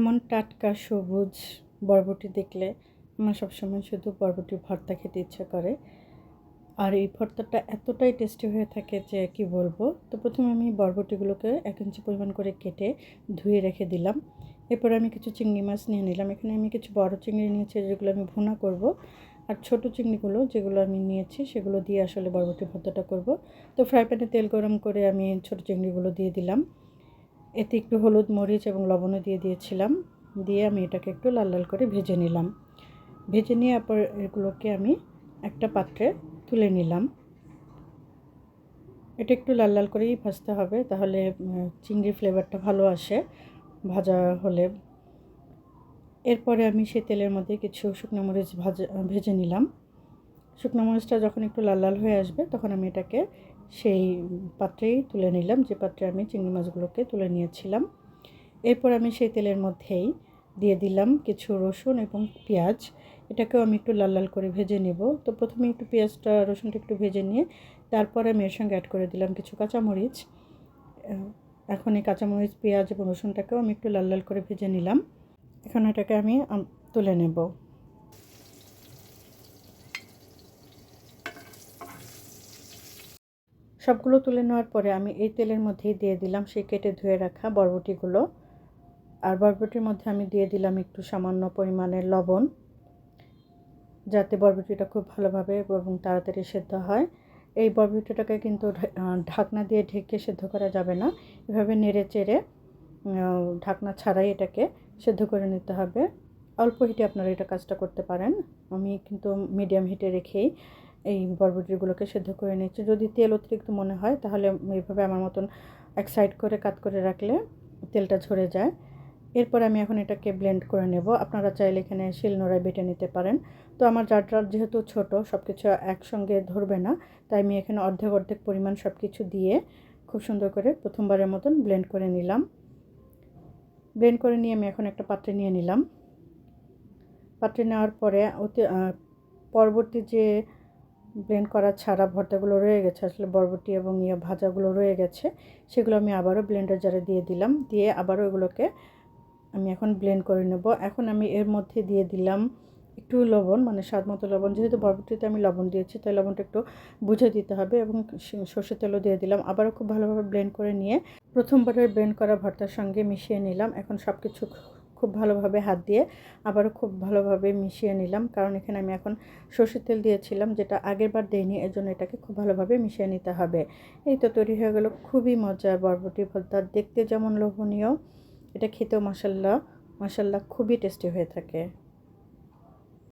এমন টাটকা, সবুজ বরবটি দেখলে আমার সবসময় শুধু বরবটি ভর্তা খেতে ইচ্ছা করে। আর এই ভর্তাটা এতটাই টেস্টি হয়ে থাকে যে কি বলব? তো প্রথমে আমি বরবটিগুলোকে এক ইঞ্চি পরিমাণ করে কেটে ধুয়ে রেখে দিলাম। এরপর আমি কিছু চিংড়ি মাছ নিয়ে নিলাম। এখানে আমি কিছু বড় চিংড়ি নিয়েছি, যেগুলো আমি ভুনা করব। আর ছোট চিংড়িগুলো যেগুলো আমি নিয়েছি, সেগুলো দিয়ে আসলে বরবটি ভর্তাটা করব। তো ফ্রাই প্যানে তেল গরম করে আমি ছোট চিংড়িগুলো দিয়ে দিলাম। এতে একটু হলুদ, মরিচ এবং লবণও দিয়ে দিয়েছিলাম। দিয়ে আমি এটাকে একটু লাল লাল করে ভেজে নিলাম। ভেজে নিয়ে তারপর এগুলোকে আমি একটা পাত্রে তুলে নিলাম। এটা একটু লাল লাল করেই ভাজতে হবে, তাহলে চিংড়ির ফ্লেভারটা ভালো আসে ভাজা হলে। এরপরে আমি সেই তেলের মধ্যে কিছু শুকনো মরিচ ভাজা, ভেজে নিলাম। শুকনো মরিচটা যখন একটু লাল লাল হয়ে আসবে, তখন আমি এটাকে সেই পাত্রেই তুলে নিলাম। যে পাত্রে আমি চিংড়ি মাছগুলোকে তুলে নিয়েছিলাম। এরপর আমি সেই তেলের মধ্যেই দিয়ে দিলাম কিছু রসুন এবং পেঁয়াজ। এটাকেও আমি একটু লাল লাল করে ভেজে নেব। তো প্রথমে একটু পেঁয়াজটা, রসুনটা একটু ভেজে নিয়ে তারপরে আমি এর সঙ্গে অ্যাড করে দিলাম কিছু কাঁচামরিচ। এখন এই কাঁচামরিচ, পেঁয়াজ এবং রসুনটাকেও আমি একটু লাল লাল করে ভেজে নিলাম। এখন এটাকে আমি, তুলে নেব। সবগুলো তুলে নেওয়ার পরে আমি এই তেলের মধ্যেই দিয়ে দিলাম, সেই কেটে ধুয়ে রাখা বরবটিগুলো। আর বরবটির মধ্যে আমি দিয়ে দিলাম একটু সামান্য পরিমাণের লবণ, যাতে বরবটিটা খুব ভালোভাবে এবং তাড়াতাড়ি সেদ্ধ হয়। এই বরবটিটাকে কিন্তু ঢাকনা দিয়ে ঢেকে সেদ্ধ করা যাবে না। এভাবে নেড়ে চেড়ে ঢাকনা ছাড়াই এটাকে সেদ্ধ করে নিতে হবে। অল্প হিটে আপনারা এটা কাজটা করতে পারেন। আমি কিন্তু মিডিয়াম হিটে রেখেই এই বরবটিগুলোকে সেদ্ধ করে নিচ্ছি। যদি তেল অতিরিক্ত মনে হয়, তাহলে এইভাবে আমার মতন এক সাইড করে কাত করে রাখলে তেলটা ঝরে যায়। এরপর আমি এখন এটাকে ব্লেন্ড করে নেব। আপনারা চাইলে এখানে শিলনোড়ায় বেটে নিতে পারেন। তো আমার জারটা যেহেতু ছোট সব কিছু একসঙ্গে ধরবে না, তাই আমি এখানে অর্ধেক অর্ধেক পরিমাণ সব কিছু দিয়ে খুব সুন্দর করে প্রথমবারের মতন ব্লেন্ড করে নিলাম। ব্লেন্ড করে নিয়ে আমি এখন একটা পাত্রে নিয়ে নিলাম। পাত্রে নেওয়ার পরে অতি পরবর্তী যে ব্লেন্ড করা ছাড়া ভর্তাগুলো রয়ে গেছে। আসলে বরবটি এবং ইয়ে ভাজাগুলো রয়ে গেছে। সেগুলো আমি আবারও ব্লেন্ডার জারে দিয়ে দিলাম। দিয়ে আবারও এগুলোকে আমি এখন ব্লেন্ড করে নেব। এখন আমি এর মধ্যে দিয়ে দিলাম একটু লবণ মানে স্বাদ মতো লবণ। যেহেতু বরবটিতে আমি লবণ দিয়েছি, তাই লবণটা একটু বুঝে দিতে হবে এবং সর্ষের তেলও দিয়ে দিলাম। আবারও খুব ভালোভাবে ব্লেন্ড করে নিয়ে প্রথমবারের ব্লেন্ড করা ভর্তার সঙ্গে মিশিয়ে নিলাম। এখন সব কিছু খুব ভালোভাবে হাত দিয়ে আবারও খুব ভালোভাবে মিশিয়ে নিলাম। কারণ এখানে আমি এখন সর্ষের তেল দিয়েছিলাম, যেটা আগের বার দেয়নি এর জন্য এটাকে খুব ভালোভাবে মিশিয়ে নিতে হবে। এই তো তৈরি হয়ে গেলো, খুবই মজার বরবটি ভর্তা, দেখতে যেমন লোভনীয়, এটা খেতেও মশাল্লা মশাল্লা খুবই টেস্টি হয়ে থাকে।